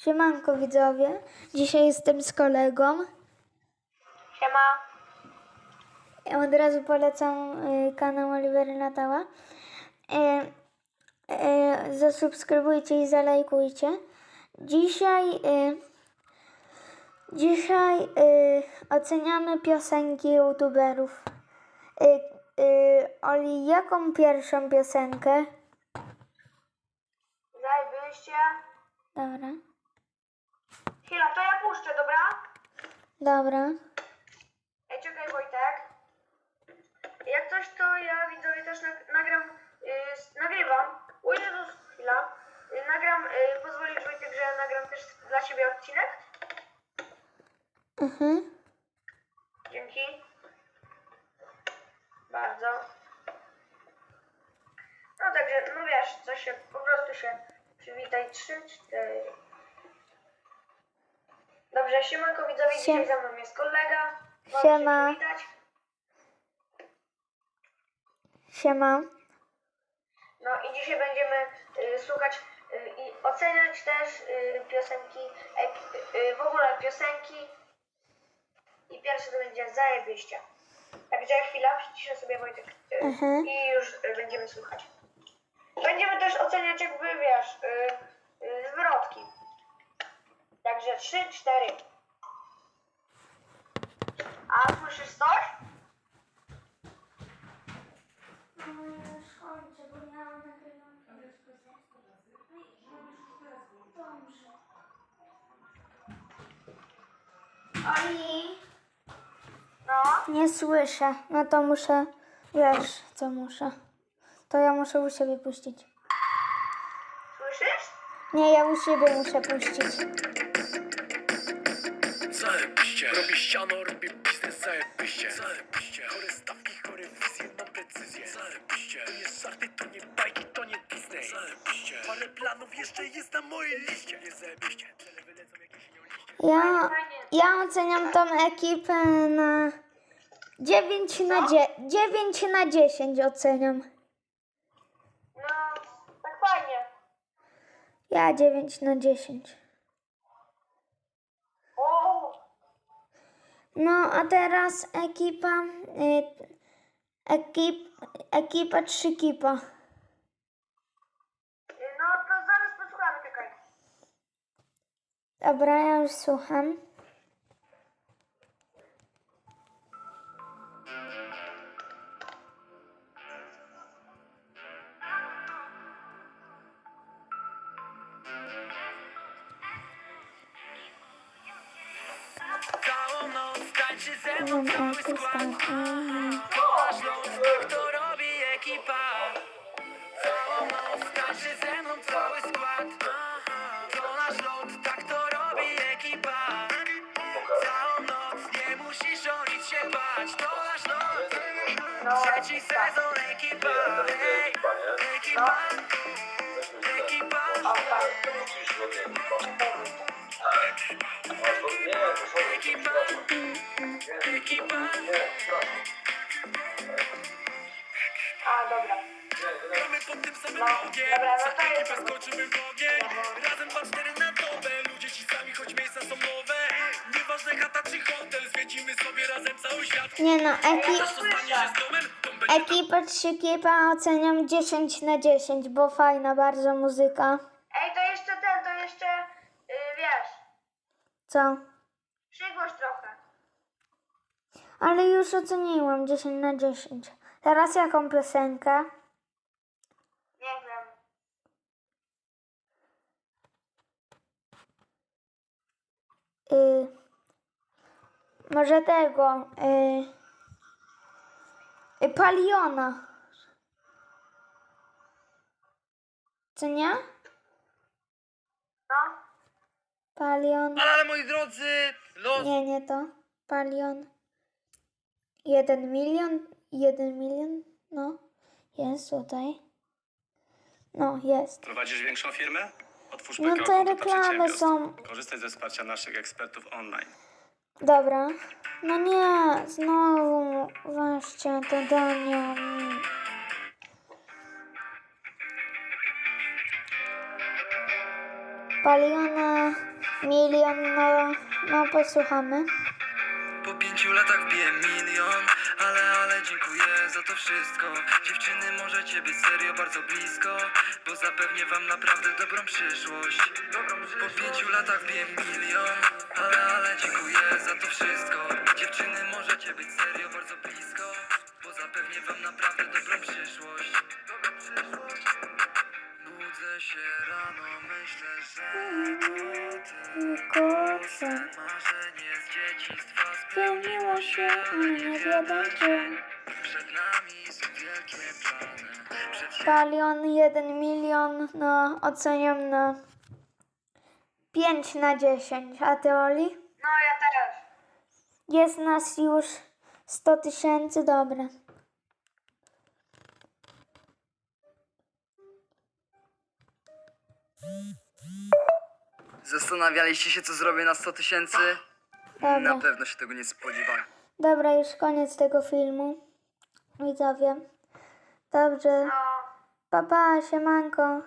Siemanko widzowie, dzisiaj jestem z kolegą. Siema. Ja od razu polecam y, kanał Olivery Natała. Y, y, zasubskrybujcie i zalajkujcie. Dzisiaj, y, dzisiaj y, oceniamy piosenki youtuberów. Y, y, Oli, jaką pierwszą piosenkę? Zajebiście. Dobra, Chwila, to ja puszczę, dobra? dobra. Ej, czekaj Wojtek. Jak coś, to ja widzowie też nag- nagram, yy, nagrywam. O Jezus, chwila. Yy, nagram, yy, pozwolisz Wojtek, że ja nagram też dla siebie odcinek? Mhm. Dzięki. Bardzo. No także, no wiesz, co się, po prostu się przywitaj. Trzy, cztery. Dobrze, siemanko widzowie, Siem- dzisiaj ze mną jest kolega. Możesz Siema. się przywitać. Siema. No i dzisiaj będziemy y, słuchać y, i oceniać też y, piosenki, ek, y, w ogóle piosenki. I pierwszy to będzie zajebiście. Także chwila, przyciszę sobie Wojtek y, Mhm. i już y, będziemy słuchać. Będziemy też oceniać jakby, wiesz, y, y, zwrotki. Także trzy, cztery. A słyszysz coś? Oli. No. Nie słyszę. No to muszę, wiesz, co muszę. To ja muszę u siebie puścić. Nie, ja u siebie muszę puścić. Zajebiście. Robię ściano, robię biznes, zajebiście. Zajebiście. Chore stawki, chore wizje, mam precyzję Zajebiście. To nie żarty, to nie bajki, to nie Disney. Zajebiście. Parę planów jeszcze jest na mojej liście. Nie zajebiście. Przelewy lecą jakieś nią liście. Ja, ja oceniam tą ekipę na 9 na, dzie- 9 na 10 oceniam. No, tak fajnie. Ja 9 na 10. O, No a teraz ekipa, y, ekip, ekipa 3 kipa. no to zaraz posłuchamy, czekaj. Dobra, ja już słucham. Tańczy ze mną cały skład. jak Nasz los, tak to robi ekipa? Całą noc tańczy ze mną cały skład. To nasz lot, tak to robi ekipa. Całą noc, nie musisz o nic się bać. To nasz lot, No, trzeci sezon ekipa. Ej, ekipa, ekipa. Ekipa, ekipa A, dobra. Gramy pod tym samym No, bogiem w ogień Razem 2-4 na dobę Ludzie ci sami, choć miejsca są nowe Nieważne chata czy hotel Zwiedzimy sobie razem cały świat Nie no, eki, Czas to stanie się z domem Dom będzie ekipę 3 kipa oceniam 10 na 10, bo fajna bardzo muzyka. Ej, to jeszcze ten, to jeszcze, yy, wiesz, Co? przygłoś trochę. Ale już oceniłam 10 na 10. Teraz jaką piosenkę? Nie wiem. Y, może tego. Y, y, Paliona. Co nie? No, Palion. Ale moi drodzy Los Nie, nie to. Palion. Jeden milion. Jeden milion. No. Jest tutaj. No, jest. Prowadzisz większą firmę? Otwórz No PKO te konto dla reklamy przedsiębiorstw. są. Korzystaj ze wsparcia naszych ekspertów online. Dobra. No nie, znowu weźcie to danie. Paliona, milion, no, no posłuchamy. Po pięciu latach wbiłem milion Ale, ale dziękuję za to wszystko. Dziewczyny możecie być serio bardzo blisko Bo zapewnię wam naprawdę dobrą przyszłość. Po pięciu latach wbiłem milion Ale, ale dziękuję za to wszystko. Dziewczyny możecie być serio bardzo blisko Bo zapewnię wam naprawdę dobrą przyszłość Budzę się rano, myślę, że to ty Marzenie z dzieciństwa spełniło się, ale nie wiadomo gdzie. Przed nami są wielkie plany. Palion 1 milion, no oceniam na 5 na 10. A ty Oli? No ja też. Jest nas już 100 tysięcy, dobra. Zastanawialiście się, co zrobię na 100 tysięcy? Dobra. Na pewno się tego nie spodziewałem. Dobra, już koniec tego filmu. Widzowie. Dobrze. No. Pa, pa, siemanko.